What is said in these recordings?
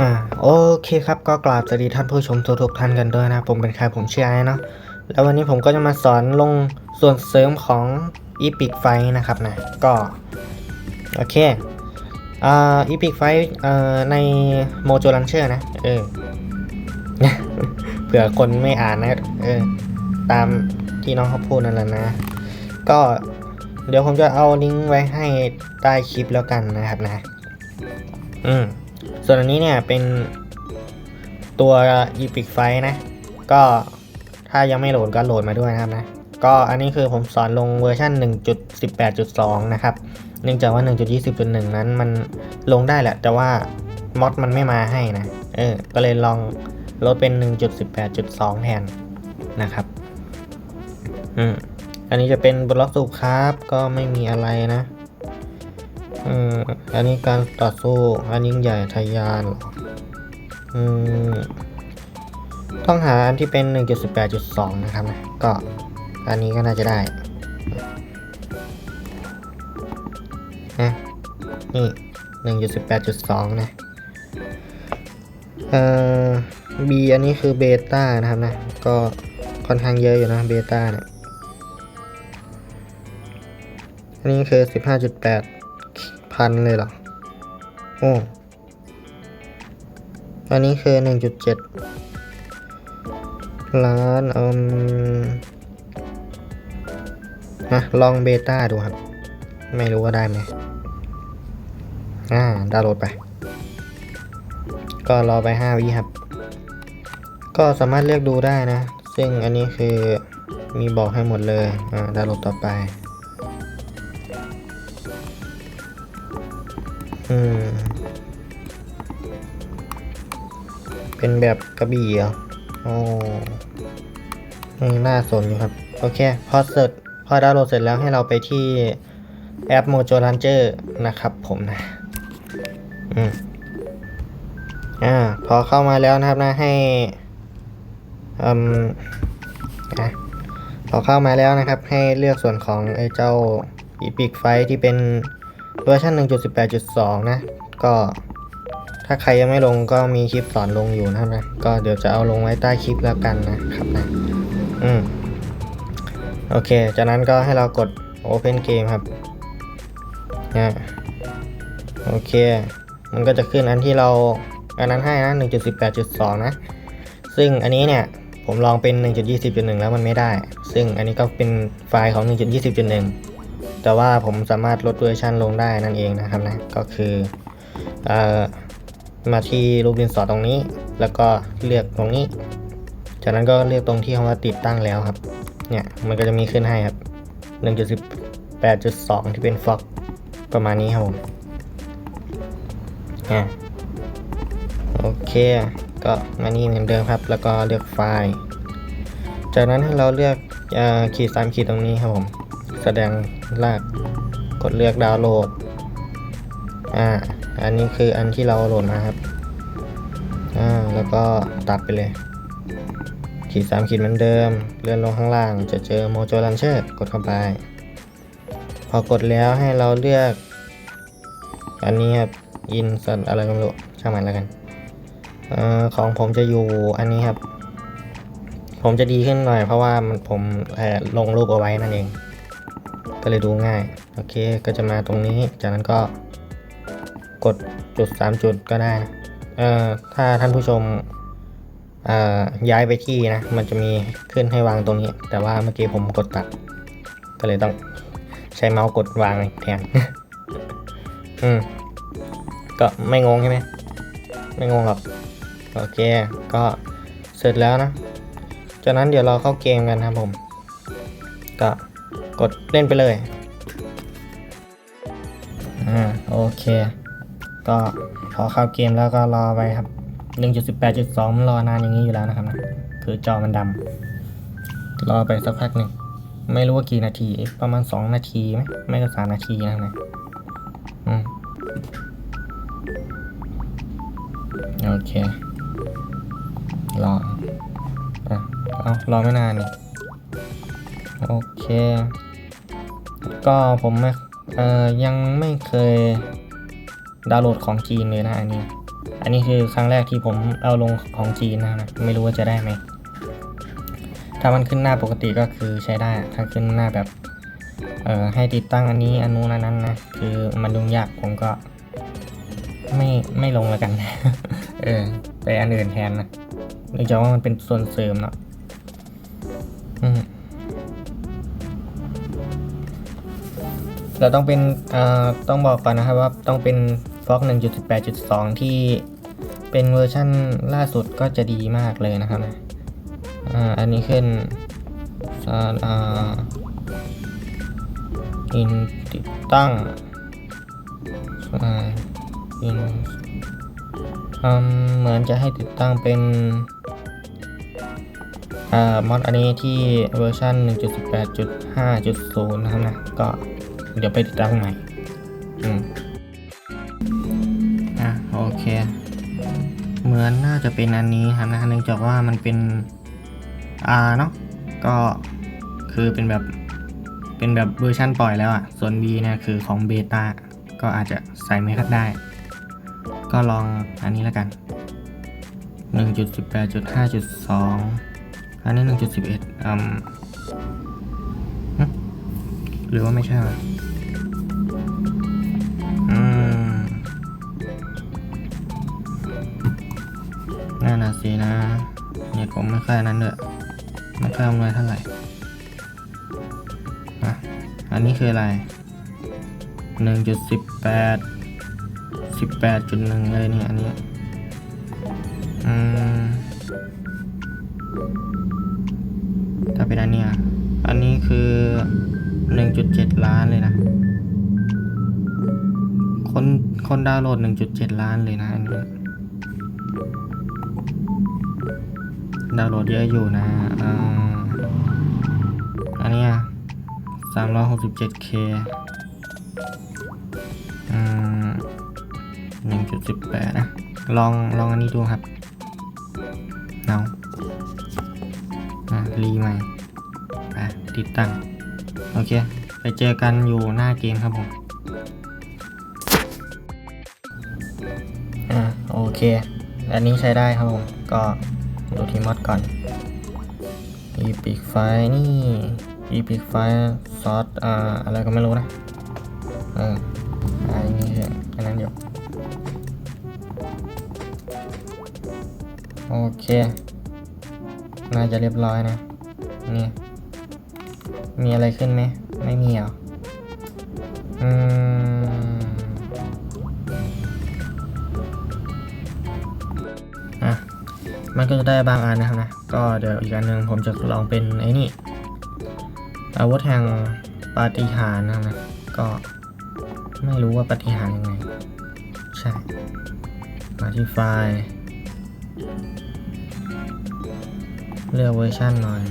อ่าโอเคครับก็กราบสวัสดีท่านผู้ชมทุกท่านกันด้วยนะ ผมเป็นใครผมชื่อไอ้เนาะแล้ววันนี้ผมก็จะมาสอนลงส่วนเสริมของ Epic f i นะครับนะก็โอเคอ่า Epic f i เอ่อใน Mojo Launcher นะเออเผื่อคนไม่อ่านนะเออตามที่น้องเขาพูดนั่นแหละนะ ก็เดี๋ยวผมจะเอาลิงก์ไว้ให้ใต้คลิปแล้วกันนะครับนะ อืม ส่วนอันนี้เนี่ยเป็นตัว Epic f i นะ ก็ถ้ายังไม่โหลดก็โหลดมาด้วยนะครับนะ ก็อันนี้คือผมสอนลงเวอร์ชัน1.18.2 นะครับ เนื่องจากว่า 1.20.1 นั้นมันลงได้แหละ แต่ว่ามอดมันไม่มาให้นะ เออ ก็เลยลองลดเป็น 1.18.2 แทนนะครับ อืม อันนี้จะเป็นบล็อกสูบครับ ก็ไม่มีอะไรนะ อืมอันนี้การต่อสู้อันยิ่งใหญ่ทะยาน อืม ต้องหาอันที่เป็น 1.18.2 นะครับนะก็อันนี้ก็น่าจะได้นะนี่1.18.2นะ เอ่อ B อันนี้คือเบต้านะครับนะ ก็ค่อนข้างเยอะอยู่นะเบต้าเนี่ย อันนี้คือ15.8 พันเลยเหรอ โอ้อันนี้คือ 1.7 ล้านอืมนะลองเบต้าดูครับ ไม่รู้ว่าได้ไหมอ่าดาวน์โหลดไป ก็รอไป 5 วิครับ ก็สามารถเลือกดูได้นะ ซึ่งอันนี้คือมีบอกให้หมดเลย อ่า ดาวน์โหลดต่อไป อืม เป็นแบบกระบี่เหรอโอ้อืมน่าสนอยู่ครับ โอเค พอเสร็จพอดาวน์โหลดเสร็จแล้วให้เราไปที่แอป Mojo Launcher นะครับผมนะ อืม อ่า พอเข้ามาแล้วนะครับนะ ให้อืมอะพอเข้ามาแล้วนะครับ ให้เลือกส่วนของไอ้เจ้า Epic f i ที่เป็น เวอร์ชัน1.18.2 นะ ก็ถ้าใครยังไม่ลงก็มีคลิปสอนลงอยู่นะครับนะ ก็เดี๋ยวจะเอาลงไว้ใต้คลิปแล้วกันนะครับนะ อืม โอเค จากนั้นก็ให้เรากด Open Game ครับอ่โอเค มันก็จะขึ้นอันที่เราอันนั้นให้นะ 1.18.2 นะ ซึ่งอันนี้เนี่ยผมลองเป็น 1.20.1 แล้วมันไม่ได้ ซึ่งอันนี้ก็เป็นไฟล์ของ 1.20.1 แต่ว่าผมสามารถลดเวอร์ชันลงได้นั่นเองนะครับนะ ก็คืออมาที่รูปดินสอตรงนี้ แล้วก็เลือกตรงนี้ จากนั้นก็เลือกตรงที่คำว่าติดตั้งแล้วครับ เนี่ยมันก็จะมีขึ้นให้ครับ 1.18.2 ที่เป็นฟ็อกประมาณนี้ครับผมอะโอเค ก็มานี่เหมือนเดิมครับ แล้วก็เลือกไฟล์ จากนั้นให้เราเลือกอขีดสามขีดตรงนี้ครับผม แสดงรากกดเลือกดาวน์โหลด อ่า อันนี้คืออันที่เราโหลดมาครับ อ่า แล้วก็ตัดไปเลย ขีดสามขีดเหมือนเดิม เลื่อนลงข้างล่าง จะเจอ Mojo Launcher กดเข้าไป พอกดแล้วให้เราเลือก อันนี้ครับ อินสัตอะไรก็ไม่รู้ ช่างมันแล้วกันอ่อของผมจะอยู่อันนี้ครับ ผมจะดีขึ้นหน่อยเพราะว่ามันผมลงรูปเอาไว้นั่นเอง ก็เลยดูง่าย โอเค ก็จะมาตรงนี้ จากนั้นก็กดจุด 3 จุดก็ได้นะเอ่อถ้าท่านผู้ชมเอ่ย้ายไปที่นะ มันจะมีขึ้นให้วางตรงนี้ แต่ว่าเมื่อกี้ผมกดตัด ก็เลยต้องใช้เมาส์กดวางแทน อืม ก็ไม่งงใช่ไหม ไม่งงหรอก โอเค ก็เสร็จแล้วนะ จากนั้นเดี๋ยวเราเข้าเกมกันครับผม ก็ เล่นไปเลยอ่าโอเค ก็พอเข้าเกมแล้วก็รอไปครับ 1.18.2 มันรอนานอย่างนี้อยู่แล้วนะครับนะคือจอมันดำรอไปสักพักหนึ่งไม่รู้ว่ากี่นาที ประมาณ 2 นาทีไหมไม่ก็3นาทีนะครับนะอืมโอเค รออะเอารอไม่นานนี่โอเค ก็ผมเอ่อยังไม่เคยดาวน์โหลดของจีนเลยนะอันนี้ อันนี้คือครั้งแรกที่ผมเอาลงของจีนนะนะไม่รู้ว่าจะได้ไหมถ้ามันขึ้นหน้าปกติก็คือใช้ได้ ถ้าขึ้นหน้าแบบเอ่อให้ติดตั้งอันนี้อันนู้นอันนั้นนะคือมันยุ่งยากผมก็ ไม่ไม่ลงแล้วกัน เออไปอันอื่นแทนนะเนื่องจากว่ามันเป็นส่วนเสริมเนาะอืม เราต้องเป็นต้องบอกก่อนนะครับว่าต้องเป็น Fox 1.18.2 ที่เป็นเวอร์ชั่นล่าสุดก็จะดีมากเลยนะครับนะอันนี้ขึ้นอ่าอ่าอินติดตั้งอ่าอินอืมเหมือนจะให้ติดตั้งเป็นอ่ามอดอันนี้ที่เวอร์ชัน1.18.5.0 นะครับนะก็ เดี๋ยวไปติดตั้งใหม่อืมอะโอเค เหมือนน่าจะเป็นอันนี้ครับนะเนื่องจากว่ามันเป็น R เนาะก็คือเป็นแบบเป็นแบบเวอร์ชั่นปล่อยแล้วอะ่ะ ส่วน B เนี่ยคือของเบต้าก็อาจจะใส่ไม่คัดได้ ก็ลองอันนี้แล้วกัน 1.18.5.2 อันนี้ 1.11อืมหึหรือว่าไม่ใช่ นั่นะเนี่ยผมไม่ค่อยนั้นเลยไม่ค่อยอำนวยเท่าไหร่อะอันนี้คืออะไรหนึ่งจุดสิบแปดสิบแปดจุดหนึ่งเลยเนี่ยอันเนี้ยอืมถ้าเป็นอันเนี้ยอันนี้คือหนึ่งจุดเจ็ดล้านเลยนะ คนคนดาวน์โหลดหนึ่งจุดเจ็ดล้านเลยนะอันนี้ ดาวน์โหลดเยอะอยู่นะอันนี้สามร้อยหกสิบเจ็ดเคหนึ่งจุดสิบแปดนะ ลองลองอันนี้ดูครับเอาอะรีใหม่อะติดตั้ง โอเค ไปเจอกันอยู่หน้าเกมครับผมอะโอเค อันนี้ใช้ได้ครับผม ก็ ดูที่มอดก่อน epic file นี่ epic file ซอสอ่าอะไรก็ไม่รู้นะเอออันนี้คืออันนั้นอยู่โอเค น่าจะเรียบร้อยนะ นี่ มีอะไรขึ้นไหม ไม่มีเหรอ อืม มันก็จะได้บางอันนะครับนะ ก็เดี๋ยวอีกอันหนึ่งผมจะลองเป็นไอ้นี่อาวุธแห่งปาฏิหาริย์นะครับนะ ก็ไม่รู้ว่าปาฏิหาริย์ยังไง ใช่ มาที่ไฟล์เลือกเวอร์ชันหน่อย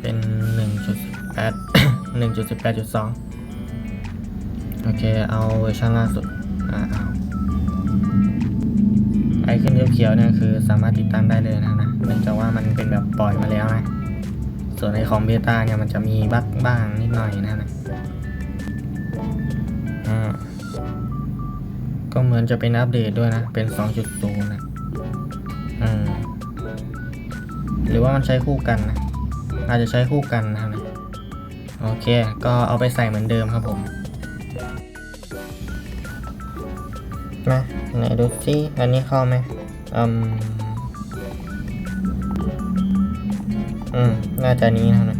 เป็น 1.18 1.18.2 โอเค เอาเวอร์ชันล่าสุด อ่าเอา ไอขึ้นเขียวๆเนี่ยคือสามารถติดตั้งได้เลยนะนะเนื่องจากว่ามันเป็นแบบปล่อยมาแล้วนะส่วนในของเบต้าเนี่ยมันจะมีบั๊กบ้างนิดหน่อยนะนะอ่าก็เหมือนจะเป็นอัปเดตด้วยนะ เป็น 2.0 นะอืมหรือว่ามันใช้คู่กันนะ อาจจะใช้คู่กันนะนะโอเค ก็เอาไปใส่เหมือนเดิมครับผมมา ไหนดูสิอันนี้เข้าไหมอืมอืม น่าจะนี้นะนะ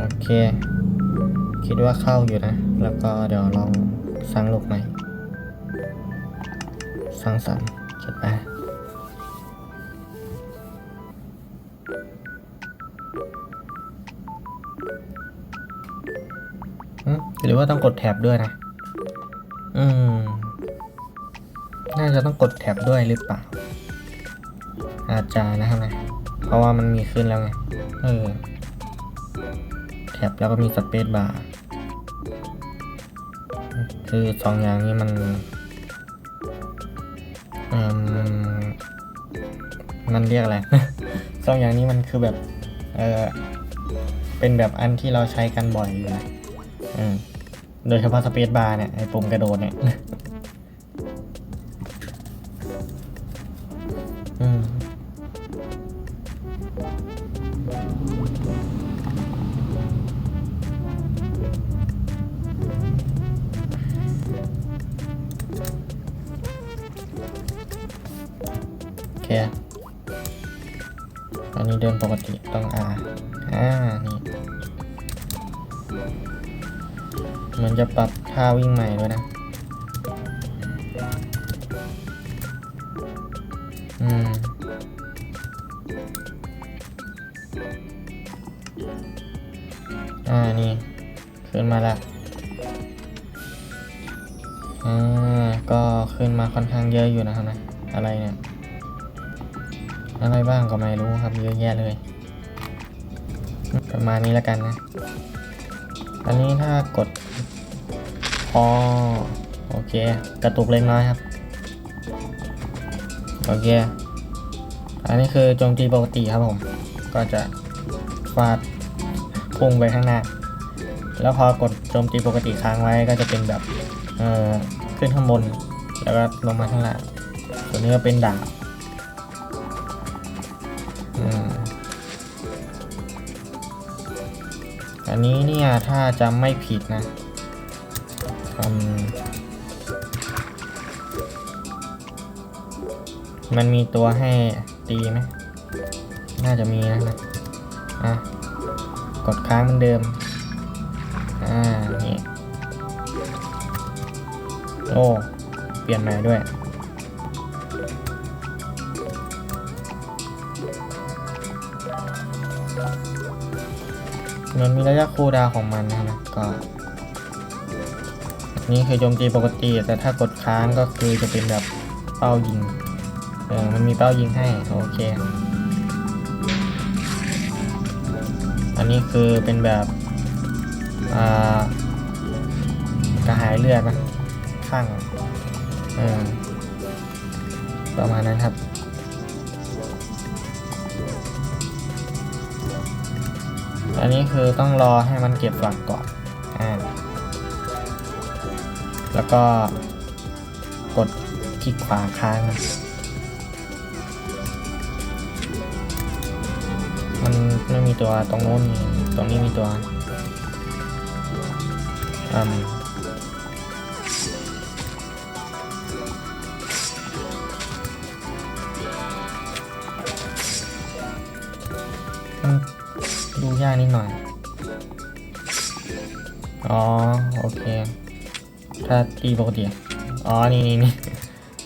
โอเค คิดว่าเข้าอยู่นะ แล้วก็เดี๋ยวลองสร้างลูกใหม่สร้างสรรค์จัดไปอืมหรือว่าต้องกดแท็บด้วยนะ อืม จะต้องกดแท็บด้วยหรือเปล่า อาจจะนะครับนะ เพราะว่ามันมีขึ้นแล้วไง เออ แท็บแล้วก็มีสเปซบาร์ คือสองอย่างนี้มันมันเรียกอะไร สองอย่างนี้มันคือแบบ เออเป็นแบบอันที่เราใช้กันบ่อยอยู่นะโดยเฉพาะสเปซบาร์เนี่ยไอปุ่มกระโดดเนี่ย อันนี้เดินปกติต้อง R อ่านี่เหมือนจะปรับท่าวิ่งใหม่ด้วยนะ อืมอ่านี่ ขึ้นมาแล้วอ่าก็ขึ้นมาค่อนข้างเยอะอยู่นะครับนะ อะไรเนี่ย อะไรบ้างก็ไม่รู้ครับเยอะแยะเลย ประมาณนี้แล้วกันนะ อันนี้ถ้ากดพอโอเค กระตุกเล็กน้อยครับ โอเค อันนี้คือโจมตีปกติครับผม ก็จะฟาดพุ่งไปข้างหน้า แล้วพอกดโจมตีปกติค้างไว้ก็จะเป็นแบบเอ่อขึ้นข้างบน แล้วก็ลงมาข้างล่างส่วนนี้ก็เป็นดาบ อันนี้เนี่ย ถ้าจำไม่ผิดนะอืมมันมีตัวให้ตีไหม น่าจะมีนะนะอะ กดค้างเหมือนเดิม อ่า นี่ โอ้ เปลี่ยนใหม่ด้วย มันมีระยะคูลดาวของมันนะนะก็ นี่คือโจมตีปกติ แต่ถ้ากดค้างก็คือจะเป็นแบบเป้ายิง เออ มันมีเป้ายิงให้ โอเค อันนี้คือเป็นแบบ อ่า กระหายเลือดนะ ข้าง เออ ประมาณนั้นครับ อันนี้คือต้องรอให้มันเก็บฝักก่อนอ่าแล้วก็กดคลิกขวาค้าง มันไม่มีตัวตรงโน้นมีตรงนี้มีตัวอืม อ๋อโอเค ถ้าตีปกติอ๋อนี่นี่นี่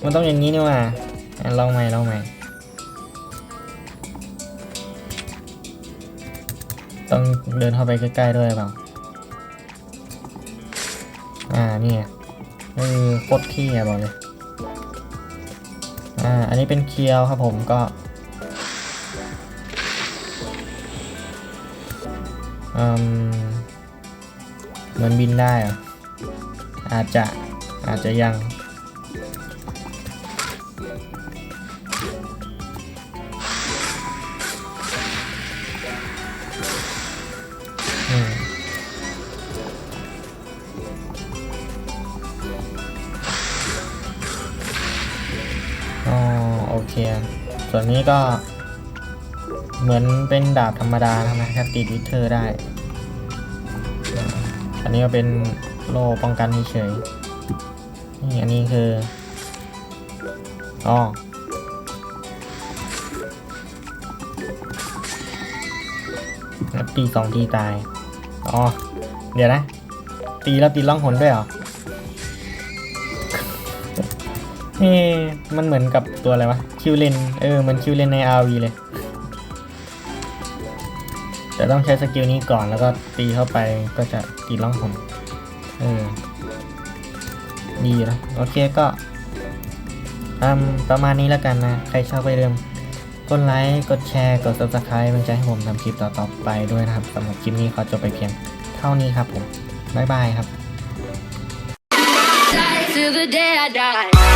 มันต้องอย่างนี้นี่ว่าลองใหม่ลองใหม่ต้องเดินเข้าไปใกล้ๆด้วยเปล่าอ่านี่ไงเออโคตรขี้อะบอกเลยอ่าอันนี้เป็นเคียวครับผมก็อืม มือนบินได้เหรอะอาจจะอาจจะยัง อ๋อ โอเค ส่วนนี้ก็เหมือนเป็นดาบธรรมดานะครับติดวิเทอร์ได้ นนี้ก็เป็นโล่ป้องกันเฉยนี่อันนี้คืออ๋อตีสองทีตาย อ๋อ เดี๋ยวนะ ตีแล้วตีล่องหนด้วยเหรอเอ๊ะมันเหมือนกับตัวอะไรวะ คิวเลน เออ มันคิวเลนใน RV เลย แต่ต้องใช้สกิลนี้ก่อนแล้วก็ตีเข้าไปก็จะตีล่องหนเออดีอยู่นะโอเคก็ประมาณนี้แล้วกันนะ ใครชอบไปเริ่มกดไลค์กดแชร์กด subscribe มันจะให้ผมทำคลิปต่อๆไปด้วยนะครับสำหรับคลิปนี้ขอจบไปเพียงเท่านี้ครับผม บ๊ายบายครับ till the day I die.